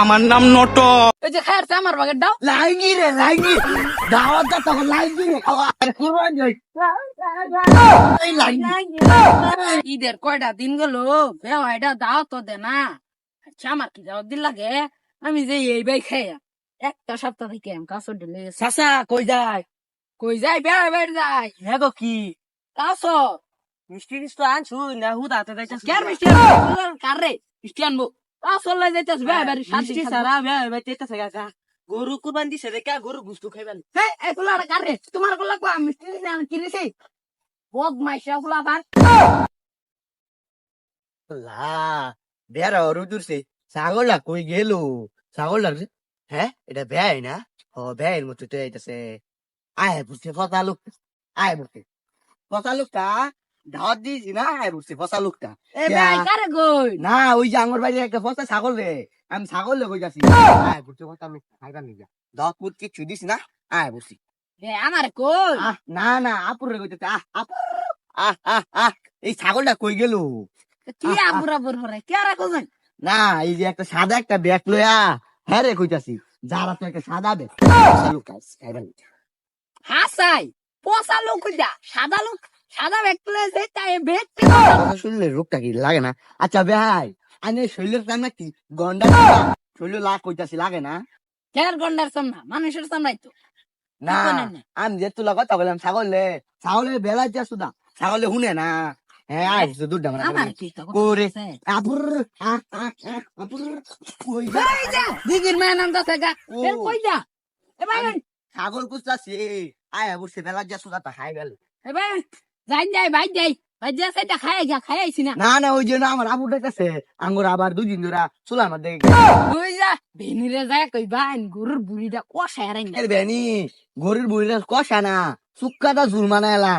আমার নাম নট ওই যে খায়ারছে আমার বাগের দাও। লাইগি রে লাইগি। দাওয়াতটা তখন লাইগি রে। কুরবান যাই। ঈদের কয়টা দিন গেল? বেওয়াইটা দাও তো দে না। আচ্ছা আমার কি যাওয়ার দিন লাগে? আমি যে এই বাই খাইয়া একটা সপ্তাহ থেকে আমি কাছে ঢেলে সাসা কই যায়? কই যাই বেড়াই বেড়ে যাই হ্যাঁ গো কি? কাছ মিষ্টি মিষ্টি আনছু না হুদাতে যাইতাছ কেন মিষ্টি কার রে? মিষ্টি আনব। লাই যাইতাস বেড়াই বেড়ে শান্তি সারা বে বে তেতাছে গরু কুরবান দিছে রে কা গরু গুস্তু খাইবাল হে এই ফুলাটা কার তোমারগুলা কো মিষ্টি আমি কিনেছি বদমাইশা গুলা ভাই লা বেরা ওরু দূরছে ছাগলটা কই গেল? ছাগলটা হ্যাঁ এটা বেয়াই না? ও বেয়ের মতো তো এইটাছে আয় বুঝছে ফসা লোকটা আয় ফসা লোকটা ধার দিয়েছি না বুঝছে ফসা লোকটা। না ওই যে আঙ্গুর বাড়ির একটা ফসা ছাগল রে আমি ছাগল আয় বুঝছে ফসা যা। দশ ফুট কিছু দিস না আয় বুঝছি আমার কই? না না আপুর রে কইতে আহ আহ আহ আহ এই ছাগলটা কই গেল? কি বর হরে কে রে কই না এই যে একটা সাদা একটা ব্যাগ লয়া হ্যাঁ রে কইতাছি যারা তো একটা সাদা ব্যাগ। হাসাই পোষা লোক যা সাদা লোক সাদা ব্যক্তি যে তাই শুনলে রোগটা কি লাগে না? আচ্ছা ভাই আনে শৈলের কাম নাকি গন্ডা শৈল লাগ কইতাছি লাগে না? কেন গন্ডার সামনা মানুষের সামনাই তো। না। আমি যে তুলা কথা বললাম ছাগলে। ছাগলের বেলা যা সুদা ছাগলে শুনে না। হ্যাঁ দুধ করে। আপুর আপুর কই যা? নাম দাসে গা। এর কই যা? এ ভাই ছাগল কুচতাছি আয় বুঝছে বেলা যা সুদা তা খাই গেল। এ ভাই। যাই যাই ভাই যাই না। না ওই জন্য আমার আবু ডাকতেছে আঙ্গুর আবার দুদিন ধরে চুলার মধ্যে কই যা ভেনিরে যায় কই ভাই গরুর বুড়িটা কষায় গরুর বুড়িটা কষা না সুক্কাটা জুল মানাইলা।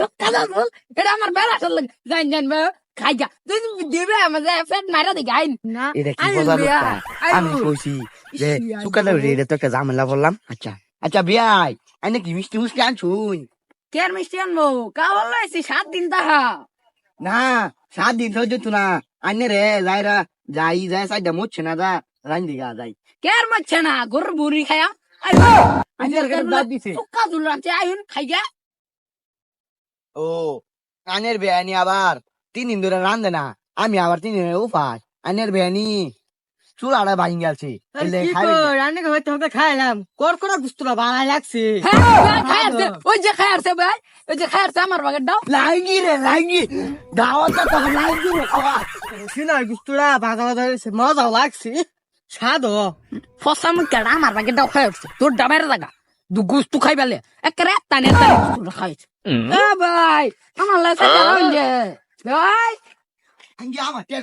সকালে বল এটা আমার বেলা চল যাই যাই ভাই খাই যা তুই দিবে আমার যে ফেট মারা দি গাই না এটা কি আইউ বোঝা বিয়া, লোকটা? আইউ। আমি কইছি যে সুক্কাটা আইউ। রেডে তো একটা ঝামেলা বললাম। আচ্ছা আচ্ছা বিয়াই আই কি মিষ্টি মিষ্টি আনছুই কেন মিষ্টি আনব? কা বলল এসি? সাত দিন তাহা। না সাত দিন ধরে যেত না। আইনে রে যাইরা যাই যাই সাইডা মরছে না যা রান দিগা যাই। কেন মারছে না? গরুর বুড়ি খায়া? আইনের কাছে দাঁত দিছে। সুক্কা দুলাচ্ছে আইন খাই যা। ও আনের বেয়ানি আবার। তিন দিন ধরে রান্ধে না। আমি আবার তিন দিনের উপাস আনের বেয়ানি চুলাটা ভাঙি গেছে। রান্না খাইলাম কর করা গুস্তরা ভালো লাগছে। হ্যাঁ, আসছে ওই যে খাই আসছে ভাই ওই যে খাই আসছে আমার বাগের দাও লাইগি রে লাইগি দাওয়াতটা তখন লাইগি রে সিনা গুস্তরা ভাগা ধরেছে মজা লাগছে। স্বাদ ফসা মুখ কেডা আমার বাগের দাও খাই তোর ডাবের জায়গা। দু গুস্তু খাই পেলে একেবারে তানে তানে গুস্তু খাইছে এ ভাই আমার লাগে ভাই। আঙ্গি আমার তে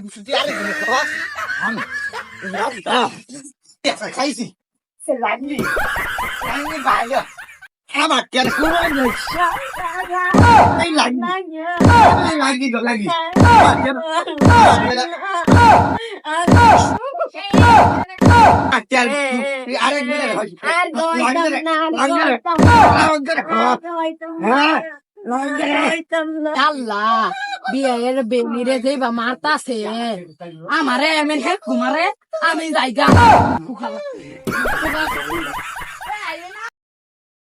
你老李啊，这很开心，这男的，男的来了，他妈给他妈的，那男的，那男的就男的，我觉得，我觉得，啊，天，你俺这女的好，男的嘞，男的嘞，男的嘞，啊，男的嘞，啊，男的嘞，啊，Allah。বিয়ের বেনিরে যে বা মারতাছে আমারে এমন হে কুমারে আমি যাইগা